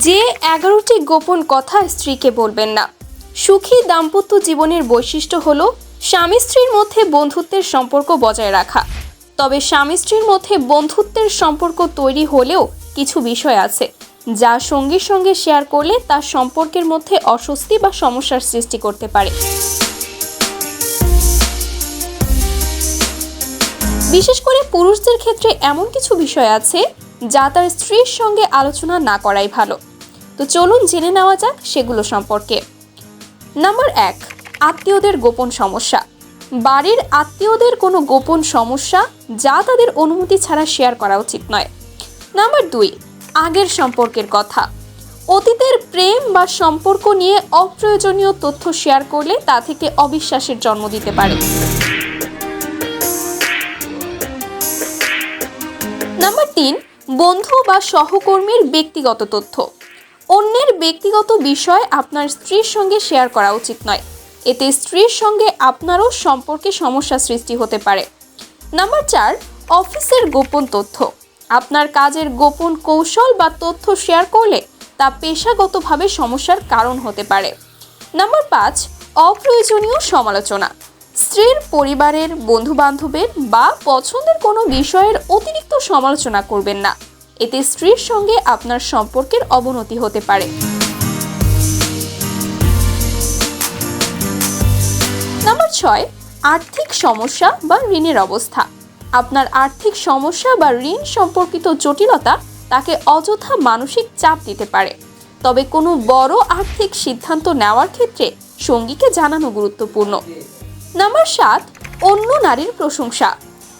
যে এগারোটি গোপন কথা স্ত্রীকে বলবেন না। সুখী দাম্পত্য জীবনের বৈশিষ্ট্য হল স্বামী স্ত্রীর মধ্যে বন্ধুত্বের সম্পর্ক বজায় রাখা। তবে স্বামী স্ত্রীর মধ্যে বন্ধুত্বের সম্পর্ক তৈরি হলেও কিছু বিষয় আছে, যা সঙ্গীর সঙ্গে শেয়ার করলে তার সম্পর্কের মধ্যে অস্বস্তি বা সমস্যার সৃষ্টি করতে পারে। বিশেষ করে পুরুষদের ক্ষেত্রে এমন কিছু বিষয় আছে যা তার স্ত্রীর সঙ্গে আলোচনা না করাই ভালো। তো চলুন জেনে নেওয়া যাক সেগুলো সম্পর্কে। নাম্বার এক, আত্মীয়দের গোপন সমস্যা। বাড়ির আত্মীয়দের কোনো গোপন সমস্যা যা তাদের অনুমতি ছাড়া শেয়ার করা উচিত নয়। নাম্বার দুই, আগের সম্পর্কের কথা। অতীতের প্রেম বা সম্পর্ক নিয়ে অপ্রয়োজনীয় তথ্য শেয়ার করলে তা থেকে অবিশ্বাসের জন্ম দিতে পারে। নাম্বার তিন বন্ধু বা সহকর্মীর ব্যক্তিগত তথ্য। অন্যের ব্যক্তিগত বিষয় আপনার স্ত্রীর সঙ্গে শেয়ার করা উচিত নয়। এতে স্ত্রীর সঙ্গে আপনারও সম্পর্কে সমস্যা সৃষ্টি হতে পারে। নাম্বার চার, অফিসের গোপন তথ্য। আপনার কাজের গোপন কৌশল বা তথ্য শেয়ার করলে তা পেশাগতভাবে সমস্যার কারণ হতে পারে। নাম্বার পাঁচ, অপ্রয়োজনীয় সমালোচনা। স্ত্রীর, পরিবারের বন্ধু বান্ধবের বা পছন্দের কোনো বিষয়ের অতিরিক্ত সমালোচনা করবেন না। এতে স্ত্রীর সঙ্গে আপনার সম্পর্কের অবনতি হতে পারে। নাম্বার ছয়, আর্থিক সমস্যা বা ঋণের অবস্থা। আপনার আর্থিক সমস্যা বা ঋণ সম্পর্কিত জটিলতা তাকে অযথা মানসিক চাপ দিতে পারে। তবে কোনো বড় আর্থিক সিদ্ধান্ত নেওয়ার ক্ষেত্রে সঙ্গীকে জানানো গুরুত্বপূর্ণ। নাম্বার সাত, অন্য নারীর প্রশংসা।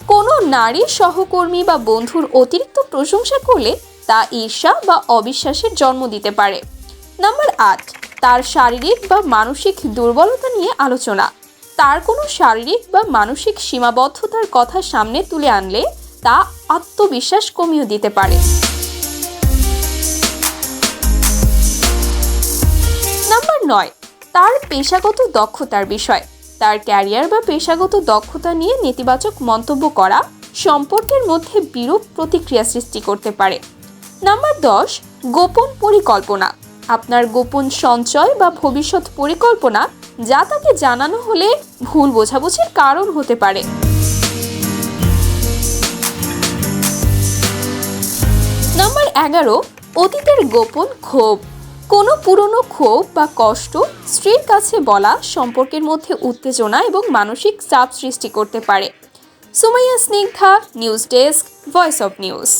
কোনো নারী সহকর্মী বা বন্ধুর অতিরিক্ত প্রশংসা করলে তা ঈর্ষা বা অবিশ্বাসের জন্ম দিতে পারে। নাম্বার আট, তার শারীরিক বা মানসিক দুর্বলতা নিয়ে আলোচনা। তার কোনো শারীরিক বা মানসিক সীমাবদ্ধতার কথা সামনে তুলে আনলে তা আত্মবিশ্বাস কমিয়ে দিতে পারে। নাম্বার নয়, তার পেশাগত দক্ষতার বিষয়। তার ক্যারিয়ার বা পেশাগত দক্ষতা নিয়ে নেতিবাচক মন্তব্য করা সম্পর্কের মধ্যে বিরূপ প্রতিক্রিয়া সৃষ্টি করতে পারে। নাম্বার দশ, গোপন পরিকল্পনা। আপনার গোপন সঞ্চয় বা ভবিষ্যৎ পরিকল্পনা, যা তাকে জানানো হলে ভুল বোঝাবুঝির কারণ হতে পারে। নাম্বার এগারো, অতীতের গোপন ক্ষোভ। কোনো পুরনো ক্ষোভ বা কষ্ট স্ত্রীর কাছে বলা সম্পর্কের মধ্যে উত্তেজনা এবং মানসিক চাপ সৃষ্টি করতে পারে। Sumaiya Snigdha, news desk, Voice of News.